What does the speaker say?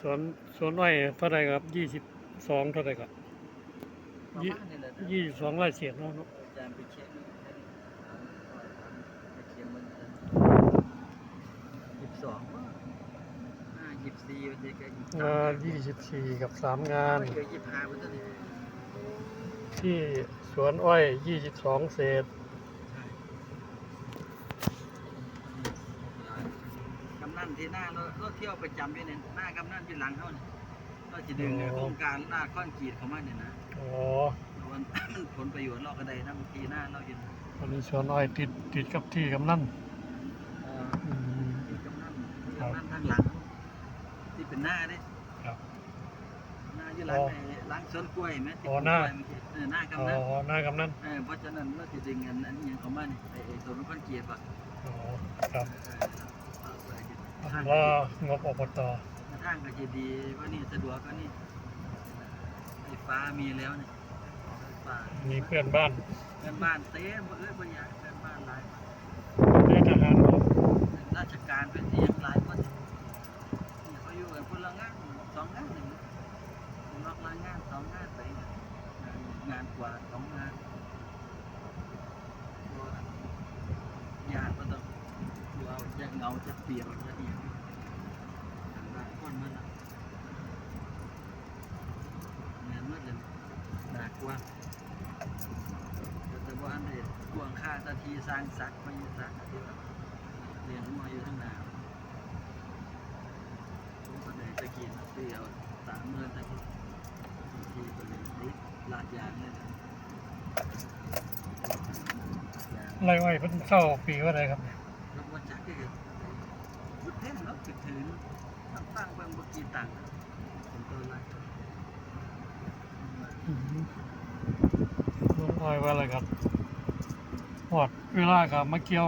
สวนสวนอ้อยเท่าไหรครับยี่สิบสองเท่าไหรครับประยี่มาณนี้แหละนะยี่สิบสองไร่เศษเนาะอาจารย์ไปเช็คดูให้ไปเช็คมันยี่สิบสองห้ายี่สิบสี่วันนี้ก็ยี่สิบงานยี่สิบสี่กับสามงานเกิดยี่สิบห้าวันนี้ที่สวนอ้อยยี่สิบสองเศษ ใช่กำ นันที่หน้าเราเราเที่ยวประจำอยู่เนี่ยหน้ากำนันอยู่หลังเขาเนี่ยเราจะดึงโครงการหน้าข้อนกรีดเขามาเนี่ยนะอ๋อมันผลประโยชน์เราก็ได้นะบางทีหน้าเราอยู่อันนี้สวนอ้อยติดติดกับที่กำนันเอ่ออืมที่กำนันครับกำนันทางหลัง ที่เป็นหน้าเด้ครับหน้าอยู่หลังอ๋อไอ้หลังสวนกล้วยไหมที่อ๋อปลูกหน้ากล้วยเมื่อกี้เออหน้าอ๋กำนันอหน้ากำนันเออเพราะฉะนั้นเราจะดึงอันอันนี้ยังเขามานี่ไอ้ไอ้ตัวน้ำพันเกียร์ปะอ๋อครับเออเอาไปทางว่างบอบตทางก็จะดีว่านี่สะดวกก็นี่ไฟฟ้ามีแล้วนี่ไฟฟ้ามีเพื่อนบ้านเพื่อนบ้านเต็มหมดเลยบริยางเพื่อนบ้านหลายได้ทหารเนาะราชการเป็นที่ยังหลายคนนี่เขาอยู่กันคนละงานสองงานหนึ่งคนนอกละงานสองงานไปงานงานกว่าสองงานญาติก็ต้องดูเอาจะเหงาจะเปลี่ยนจะเอียงทางบ้าน คนมันละเงินมันเลยหนักว่าแต่ว่าอันเด็ดกวงค่าตาทีสร้างสักไมาอยู่สักที่ว่าเรียนมาอยู่ทั้งนานผมก็เลยตะกี้นะเสียวสามเมื่อแต่ทีก็เลยติดลาดยางเลยนะยางไรอ้เพิ่นเข้าปีว่าอะไรครับแล้วว่าจักก็คือ พุดถึงถึงตั้งตั้งเบิ่งบ่กี่างเป็นตัวไรอืมลงอ้อยว่าอะไรครับหอดเวลากับมาเกี่ยว